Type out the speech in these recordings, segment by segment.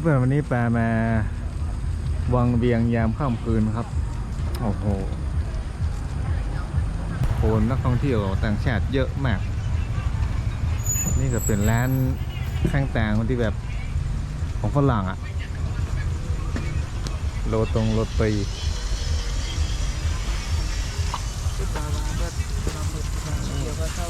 เพื่อนวันนี้แปลมาวังเวียงยามค่ำคืนครับ โอ้โหโคนนักท่องเที่ยวต่างชาติเยอะมาก นี่ก็เป็นร้านข้างต่างที่แบบของฝรั่งอะโรตรงโรตีเดี๋ยวก็เข้า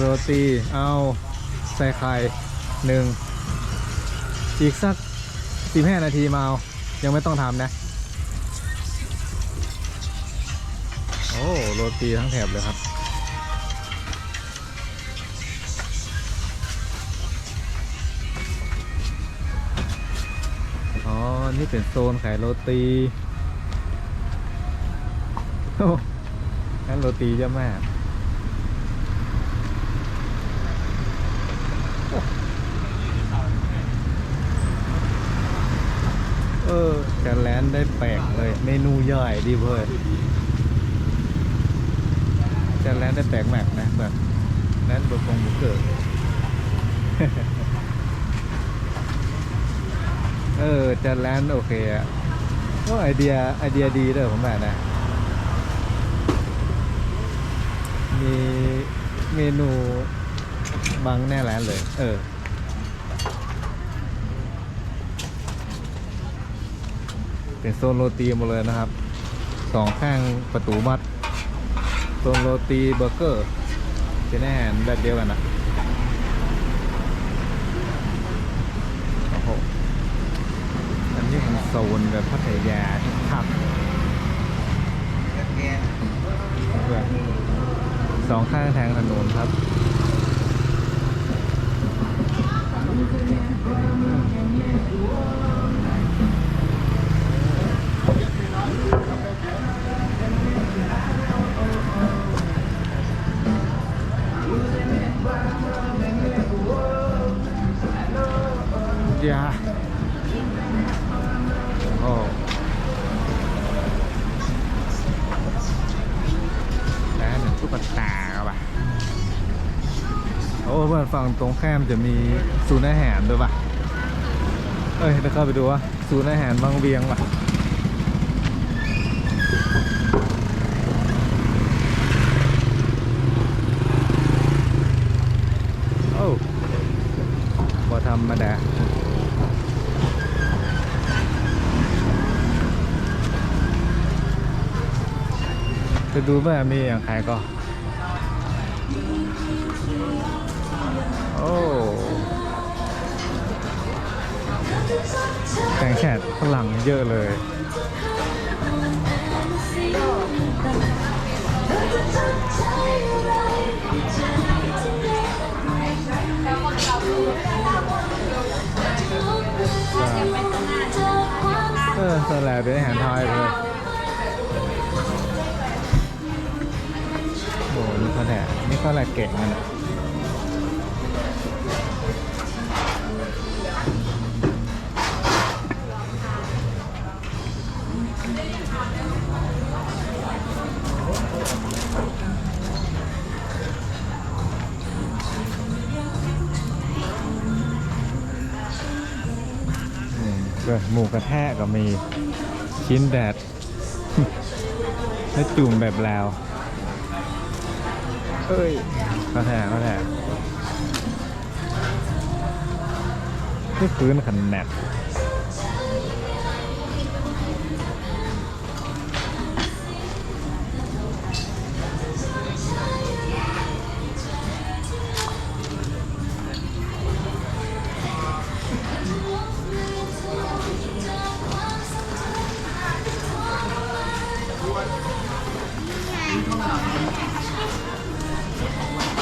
โรตีเอาใส่ไข่หนึ่งอีกสักสิบห้านาทีมาเอา ยังไม่ต้องทำนะ โอ้โรตีทั้งแถบเลยครับ อ๋อ นี่เป็นโซนขายโรตีโอ้งั้นโรตีเยอะมาก เออการแลนได้แปลกเลย เมนูย่อยดีเว้ยการแลนได้แปลกแมากนะแบบแลนบอร์กงบุกเกอร์เออจะแลนโอเคอะก็ไอเดียไอเดียดีเด้อผมแบบนะ มีเมนูบางแน่แลนเลย เออ เป็นโซนโรตีหมดเลยนะครับสองข้างประตูมัดโซนโรตีเบอร์เกอร์เป็นอาหารแบบเดียวกันนะโอ้โหอันนี้มันโซนแบบพัทยาครับแบบสองข้างทางถนนครับ งตรงข้ามจะมีศูนย์อาหารด้วยป่ะ เอ้ยเดี๋ยวเข้าไปดูว่าศูนย์อาหารบางเวียงป่ะโอ้บ่ธรรมดาจะดูว่ามีอย่างใครก็ แตงแขกฝรั่งเยอะเลยเออสลัดเป็นอาหารไทยเลยโอ้นี่ก็แดดนี่ก็แหละเก่งมันอะ นี่ก็หมูกระแทะก็มีชิ้นแดด แล้วจุ่มแบบแลาวเอ้ยก็แทะก็แทะที่พื้นขันแน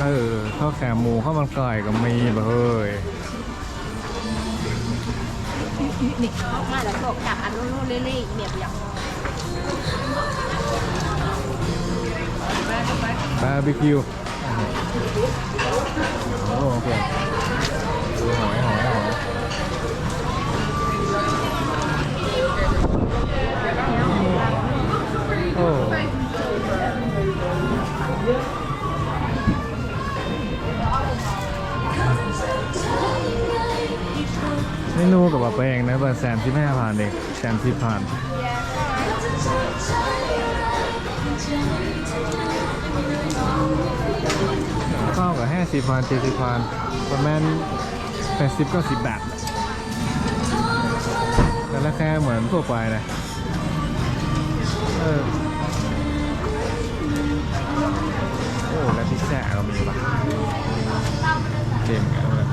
เออข้าวแกงหมูข้าวมันไก่ก็มีเฮ้ยนี่เข้ามาแล้วบอกจากอันโน้นเล่ยๆเนี่ยอย่างบาร์บีคิวโอ้โอเคดูหอยหอยหอยโอ้ เมนูกับว่าแปลงนะเบอร์แสนสิบห้าพันเด็กแสนสิบพันข้าวกับห้าสิบพันเจ็ดสิบพันประมาณแปดสิบเก็สิบบาทแล้วราคาเหมือนทั่วไปเลยเออโอ้แล้วพิซซ่าก็มีปะเจ๋งอะเลย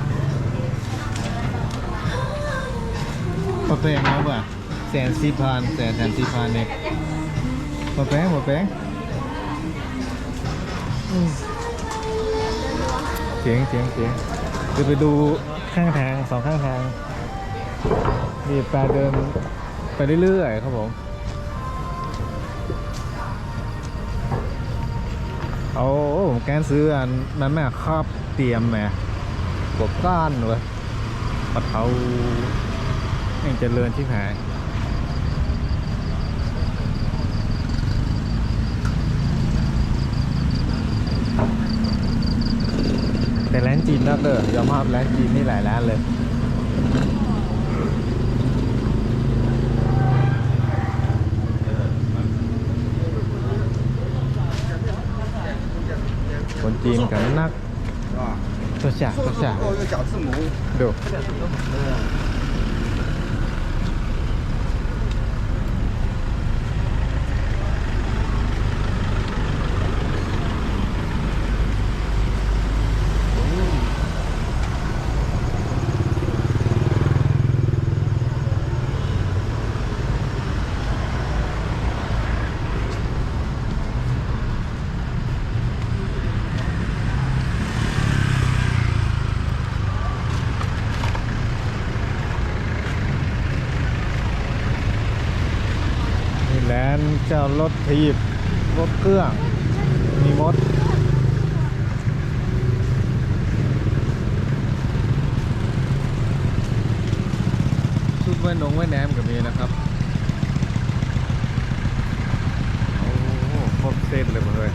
ปะแป้งแล้วป่ะแสนสี่พันแสนแสนสี่พันเนี่ยปะแป้งปะแป้งเสียงเสียงเสียงจะไปดูข้างทางสองข้างทางมีปลาเดินไปเรื่อยๆครับผม เอาผมแกนซื้ออันนั้นแม่ครอบเตรียมแม่บวกก้านเว้ยปัดเขา ยังเจริญที่หายแต่ร้านจีนนักเด้อยอมรับร้านจีนนี่หลายร้านเลยคนจีนกันนักตัวฉากตัวฉาดู จ้ารถถีบ รถเครื่อง มีมดชุดว่ายนงว่ายน้ำก็มีนะครับ โอ้โหครบเส้นเลยหมดเลย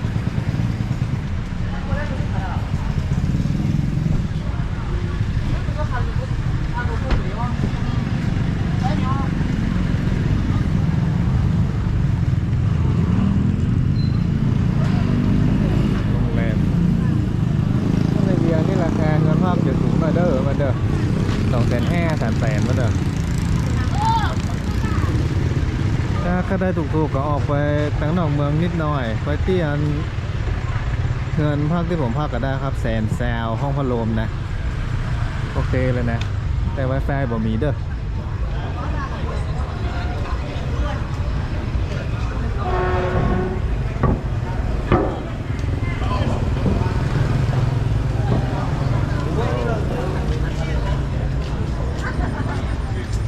รงแรมในเวียงนี่ราคาเงินภาพจะสูงหน่อยเด้อมาเด้อสองแสนห้าสามแสนมาเด้อ ถูกๆก็ออกไปต่างนอกเมืองนิดหน่อย ไปเตี้ยนเงินภาคที่ผมภาคก็ได้ครับแสนแซวห้องพัดลมนะ โอเคเลยนะ แต่ Wi-Fi บ่มีเด้อ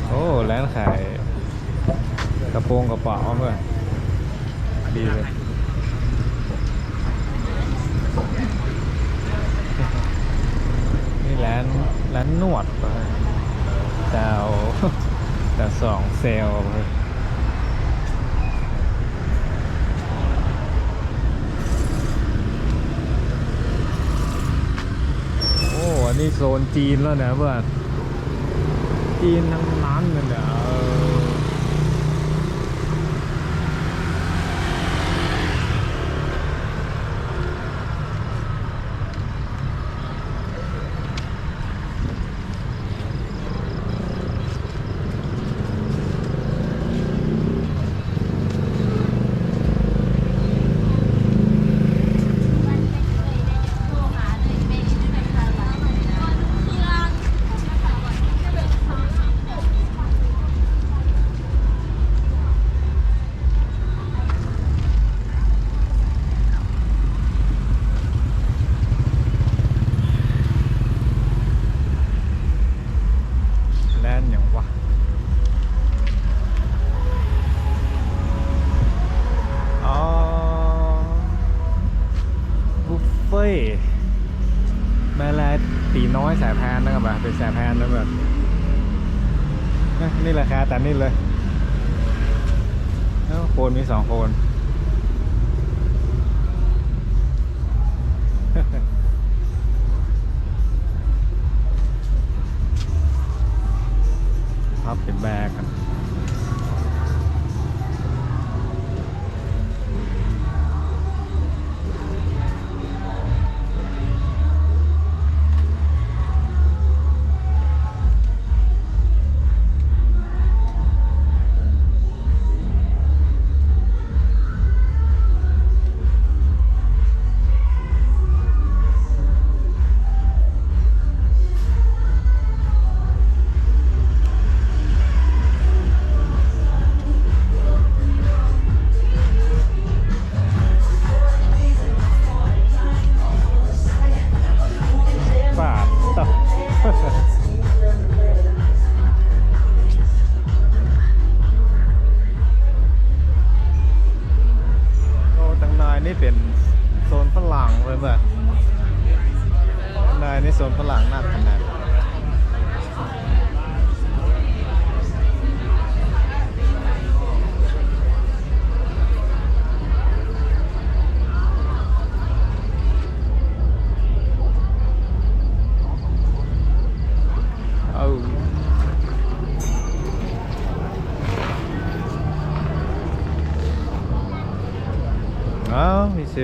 โอ้ร้านขาย กระโปรงกระเป๋าเพื่อนดีเลย นี่ร้านร้านนวดป่ะดาว ดาวสองเซลเพื่อนโอ้อั นี่โซนจีนแล้วนะเพื่อนจีนทั้งนั้นเลยเนี่ย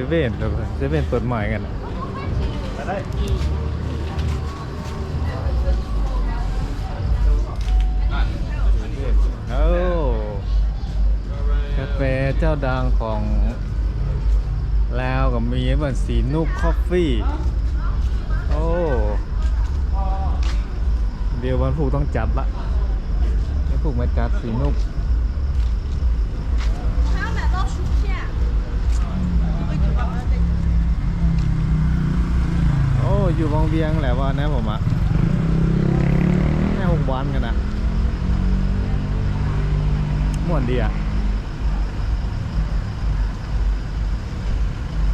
เซเว่นด้วยเซเว่นเปิดใหม่กันอะไปได้เอ้ากาแฟเจ้าดังของลาวกับมีเหมือนสีนุกคอฟฟี่ โอ้ เดี๋ยววันผูกต้องจัดละวันผูกมาจัดสีนุก อยู่วังเวียงแหละว่านะผมอะแม่หกวันกันนะม่วนดีอะ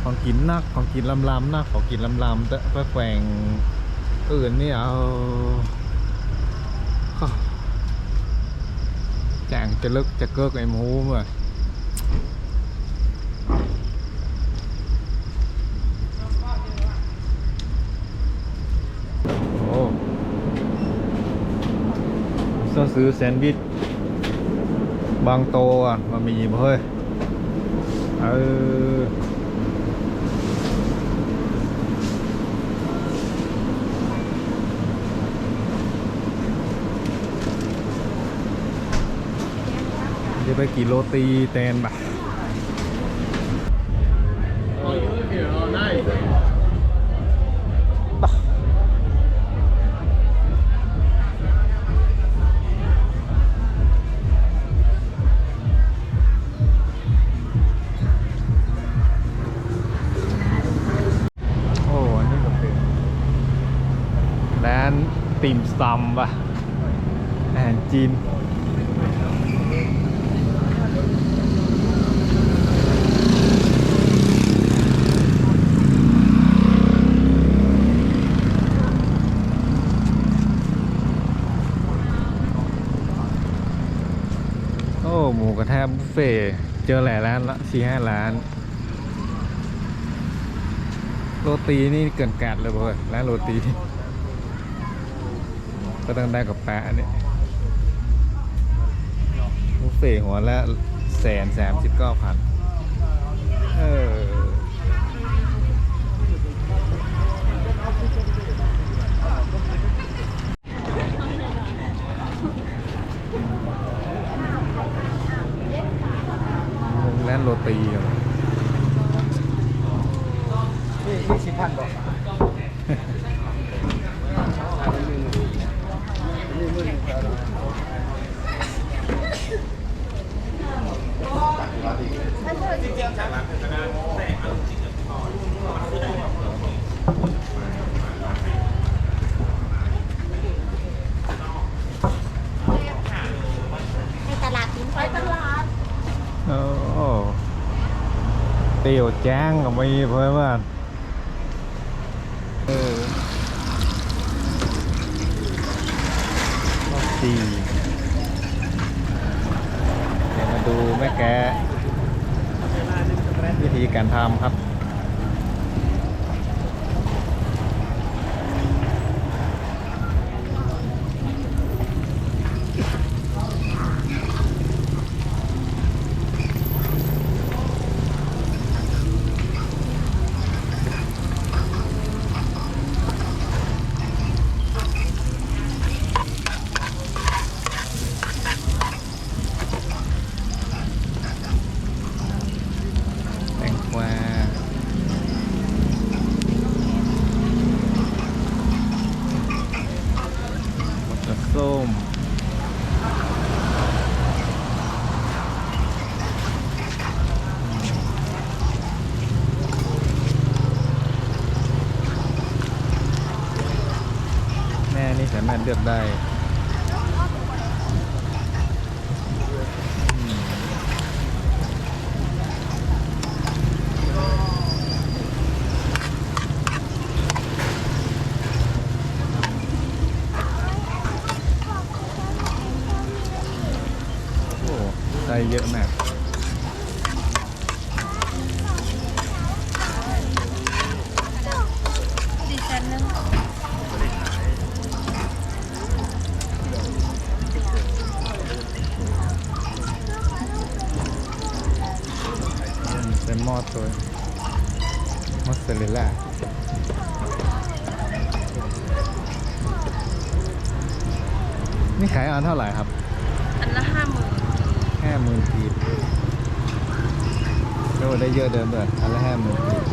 ของกินนักของกินลำลำนักของกินลำลำแต่แกว่งอื่นนี่เอาเข้าแจงจะลึกจะเกิกไอ้หมูมื่อ โอ้ต้อง ซื้อแซนด์วิชบางโตอะมามีบ่เฮ้ยเออจะไปกี่โรตีแตนบ่ะ ติ่มป่ะอาหารจีนโอ้หมูกระทะบุฟเฟ่เจอหลายร้านละสี่ห้าร้าน โรตีนี่เกินกาดเลยบ่เว้ยร้านโรตี ก็ต้องได้กับแปะเนี่ยบุฟเฟ่ต์หัวละแสนสามสิบเก้าพันเออร้านโรตีกันนี่ยี่สิบพันบอกนี่มือหนึ่งครับ ในตลาดทิ้งไปตลาด โอ้เตี๋ยวแจ้งก็มีเพื่อนว่าเออโรตีเดี๋ยวมาดูแม่แกะวิธีการทำครับ แตงกวาหมกกระส้ม สามารถเลือกได้อืมโอ้ได้ เยอะมาก ดิฉันนึงเป็นหม้อตัวมอสซาเรลล่านี่ขายอันเท่าไหร่ครับ อันละห้าหมื่น ห้าหมื่นกีบโอ้ได้เยอะเดิมเลยอันละห้าหมื่นกีบ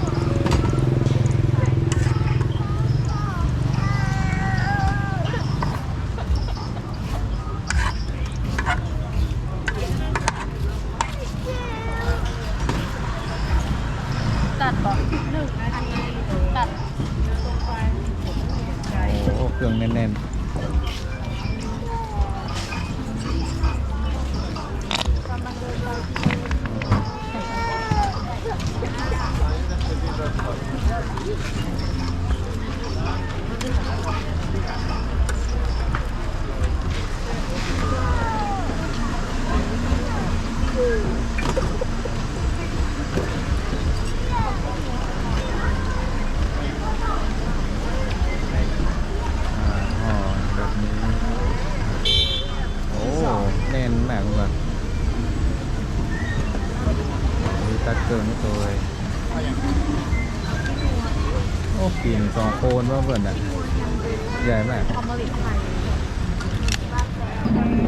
ใหญ่มากคอมบริไทย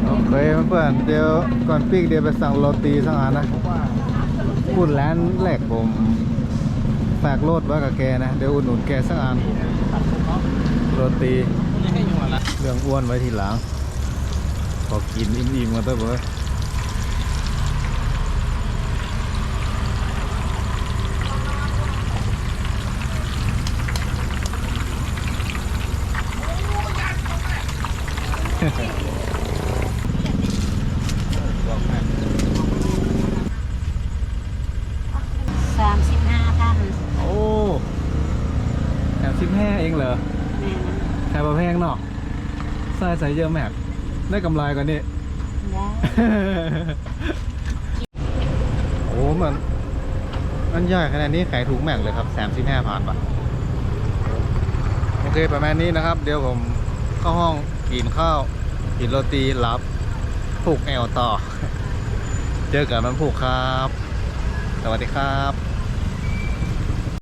โอเคเพื่อนๆเดี๋ยวก่อนปีกเดี๋ยวไปสั่งโรตีสักอันนะพูดร้านแรกผมฝากโลดไว้กับแกนะ เดี๋ยวอุดหนุนแกสักอันโรตีเรื่องอ้วนไว้ทีหลังพอกินอิ่มๆมาเถอะเว้ยบอกให้ สามสิบห้าพัน โอ้แถมสิบห้าเองเหรอแถมมาแพงเนาะ ใส่ใส่เยอะแมกได้กำไรกว่านี้ได้โอ้มันมันใหญ่ขนาดนี้ขายถูกแม็กเลยครับแสมสิบห้าบาทป่ะโอเคประมาณนี้นะครับ เดี๋ยวผมเข้าห้องกินข้าวกินโรตีรับผูกแอลต่อ เจอกันมันผูกครับ สวัสดีครับ